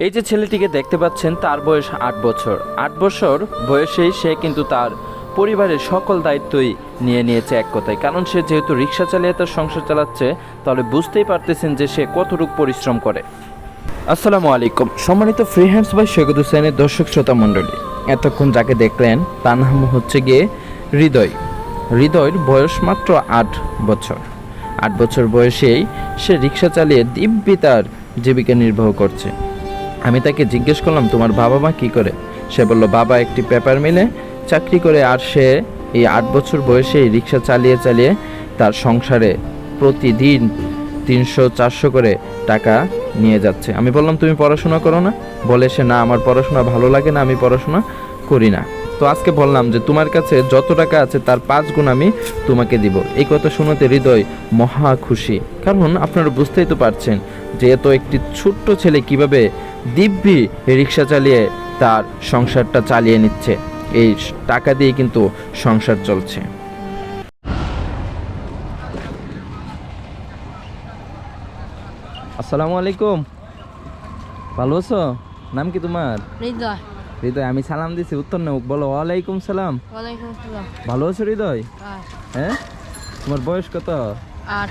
এই যে ছেলেটিকে দেখতে পাচ্ছেন, তার বয়স আট বছর। আট বছর বয়সেই সে কিন্তু তার পরিবারের সকল দায়িত্বই নিয়ে নিয়েছে এক কথায়। কারণ সে যেহেতু রিক্সা চালিয়ে তার সংসার চালাচ্ছে, তাহলে বুঝতেই পারতেছেন যে সে কতটুকু পরিশ্রম করে। আসসালামু আলাইকুম। সম্মানিত ফ্রি হ্যান্ডস বাই সৈকত হুসেনের দর্শক শ্রোতা মণ্ডলী। এতক্ষণ যাকে দেখলেন, তার নাম হচ্ছে গিয়ে হৃদয়। হৃদয়ের বয়স মাত্র আট বছর। আট বছর বয়সেই সে রিক্সা চালিয়ে দিব্যি তার জীবিকা নির্বাহ করছে। আমি তাকে জিজ্ঞেস করলাম, তোমার বাবা মা কী করে? সে বলল, বাবা একটি পেপার মিলে চাকরি করে আর সে এই আট বছর বয়সে রিক্সা চালিয়ে চালিয়ে তার সংসারে প্রতিদিন তিনশো, চারশো করে টাকা নিয়ে যাচ্ছে। আমি বললাম, তুমি পড়াশোনা করো না? বলে সে, না, আমার পড়াশোনা ভালো লাগে না, আমি পড়াশোনা করি না। তো আজকে বললাম যে তোমার কাছে যত টাকা আছে, তার পাঁচ গুণ আমি তোমাকে দিব। এই কথা শুনতে হৃদয় মহা খুশি। কারণ আপনারা বুঝতেই তো পারছেন যে এত একটি ছোট্ট ছেলে কীভাবে দিব্যি রিক্সা চালিয়ে তার সংসারটা চালিয়ে নিচ্ছে। এই টাকা দিয়ে কিন্তু সংসার চলছে। আসসালামু আলাইকুম। ভালো আছো? নাম কি তোমার? হৃদয়। হৃদয় আমি সালাম দিছি উত্তর নেব বলো ওয়ালাইকুম সালাম। ভালো আছো হৃদয়? হ্যাঁ? তোমার বয়স কত? আট।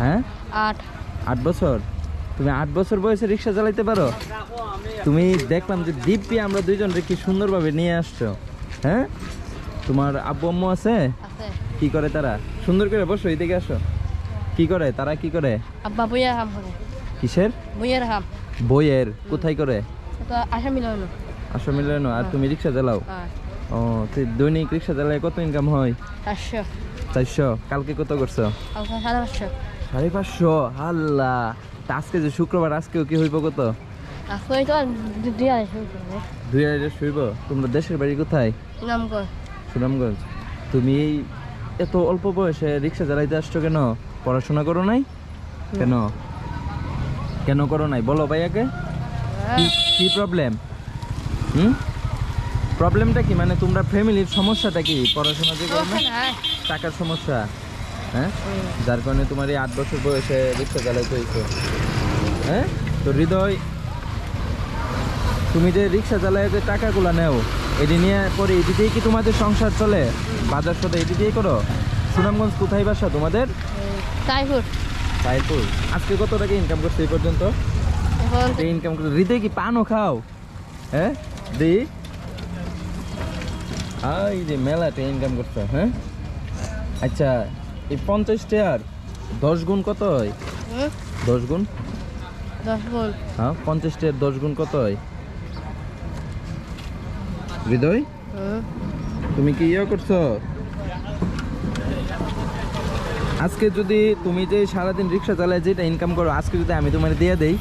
হ্যাঁ? আট। আট বছর? তুমি আট বছর বয়সে রিক্সা চালাইতে পারো? তুমি দেখলাম যে দিব্যি আমরা দুইজন কি সুন্দরভাবে নিয়ে আসছো। হ্যাঁ? তোমার আব্বু আম্মু আছে? কি করে তারা? সুন্দর করে বসো এদিকে আসো। কি করে? তারা কি করে? আব্বা বইয়ের হাম করে কিসের? বইয়ের হাম। বইয়ের? কোথায় করে? মিলন আসো আর তুমি রিক্সা চালাও? ও তুই দৈনিক রিক্সা চালায় কত ইনকাম হয়? চারশো চারশো। কালকে কত করছ? সাড়ে পাঁচশো। আল্লাহ আজকে যে শুক্রবার আজকেও কি হইব কত? দুই হাজার শুইব তোমরা দেশের বাড়ি কোথায়? নাম কর সুনামগঞ্জ। তুমি এই এত অল্প বয়সে রিক্সা চালাইতে আসছো কেন? পড়াশোনা করো নাই? কেন? কেন করো নাই? বলো ভাইয়াকে। কি প্রবলেম হুম? প্রবলেমটা কি? মানে তোমরা ফ্যামিলির সমস্যাটা কি? পড়াশোনা যে করো না? টাকার সমস্যা হ্যাঁ? যার কারণে তোমার এই আট বছর বয়সে রিক্সা চালাইতে হয়েছে হ্যাঁ? তো হৃদয় তুমি যে রিক্সা চালায় যে টাকাগুলো নেও এটি নিয়ে পরে এটি দিয়েই কি তোমাদের সংসার চলে? বাজার সাথে এটি দিয়েই করো? সুনামগঞ্জ কোথায় বাসা তোমাদের? তাইপুর। সাইপুর আজকে কত টাকা ইনকাম করছ এই পর্যন্ত? ইনকাম করছ। হৃদয় কি পানও খাও? হ্যাঁ? দি? এই যে মেলাতে ইনকাম করছ হ্যাঁ? আচ্ছা এই পঞ্চাশ টাকার দশ গুণ কত হয়? দশ গুণ? দশ গুণ। হ্যাঁ পঞ্চাশ টাকার দশ গুণ কত হয়? হৃদয়? তুমি কি ইয়ে করছ? আজকে যদি তুমি যে সারাদিন রিক্সা চালায় যেটা ইনকাম করো আজকে যদি আমি তোমার দিয়ে দেই।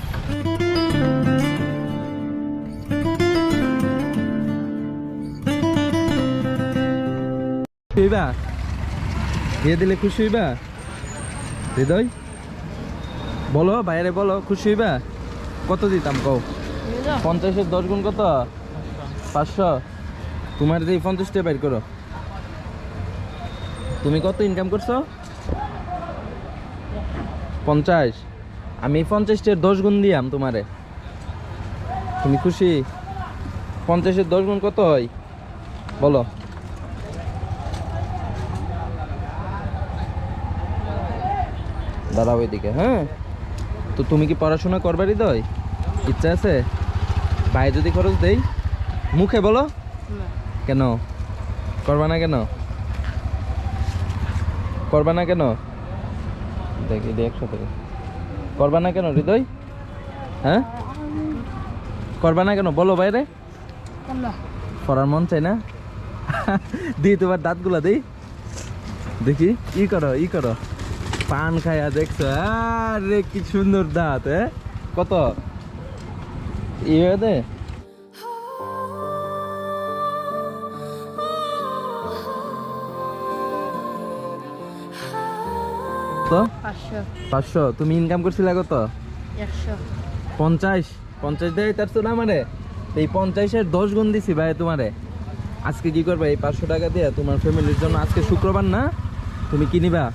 হইবা? দিয়ে দিলে খুশি হইবা? হৃদয়? বলো বাইরে বলো খুশি হইবা? কত দিতাম কও? পঞ্চাশের দশ গুণ কত? পাঁচশো। তোমার যে পঞ্চাশটা বাইর করো। তুমি কত ইনকাম করছ? পঞ্চাশ। আমি পঞ্চাশটার দশ গুণ দিয়াম তোমারে। তুমি খুশি? পঞ্চাশের দশ গুণ কত হয়? বলো। দাঁড়াও এদিকে হ্যাঁ? তো তুমি কি পড়াশোনা করবারই দই ইচ্ছা আছে? ভাই যদি খরচ দেই মুখে বলো। কেন? করবা না কেন? করবা না কেন? দেখি একসাথে। করবা না কেন হৃদয়? হ্যাঁ? করবা না কেন? বলো বাইরে। করার মন চাই না? দিই তোমার দাঁতগুলা দিই। দেখি ই করো ই করো। পান খায়া দেখছ? আরে কি সুন্দর দাঁত হ্যাঁ? কত? ইয়ে দে। পাঁচশো। তুমি ইনকাম করছিলে কত? পঞ্চাশ। পঞ্চাশ দেয় তার না মানে এই পঞ্চাশের দশ গুণ দিছি ভাই তোমারে। আজকে কি করবে? এই পাঁচশো টাকা দিয়ে তোমার ফ্যামিলির জন্য আজকে শুক্রবার না? তুমি কি নিবা?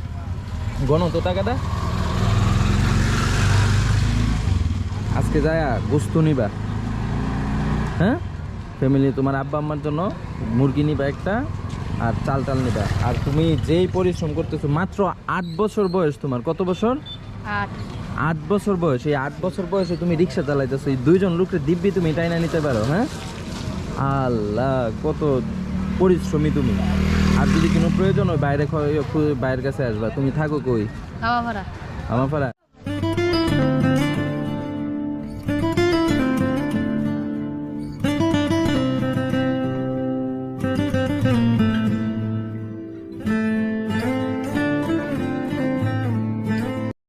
গণ তো টাকাটা আজকে যায় গোস্ত নিবা। হ্যাঁ? ফ্যামিলি তোমার আব্বা আম্মার জন্য মুরগি নিবা একটা আর চাল টাল নিবা। আর তুমি যেই পরিশ্রম করতেছো মাত্র আট বছর বয়স তোমার। কত বছর? আট। বছর বয়স। এই আট বছর বয়সে তুমি রিক্সা চালাইতেছো। এই দুইজন লোককে দিব্যি তুমি টাইনা নিতে পারো হ্যাঁ? আল্লাহ কত পরিশ্রমী তুমি। আর যদি কোনো প্রয়োজন হয় বাইরে বাইরের কাছে আসবা। তুমি থাকো কই? আমার পাড়া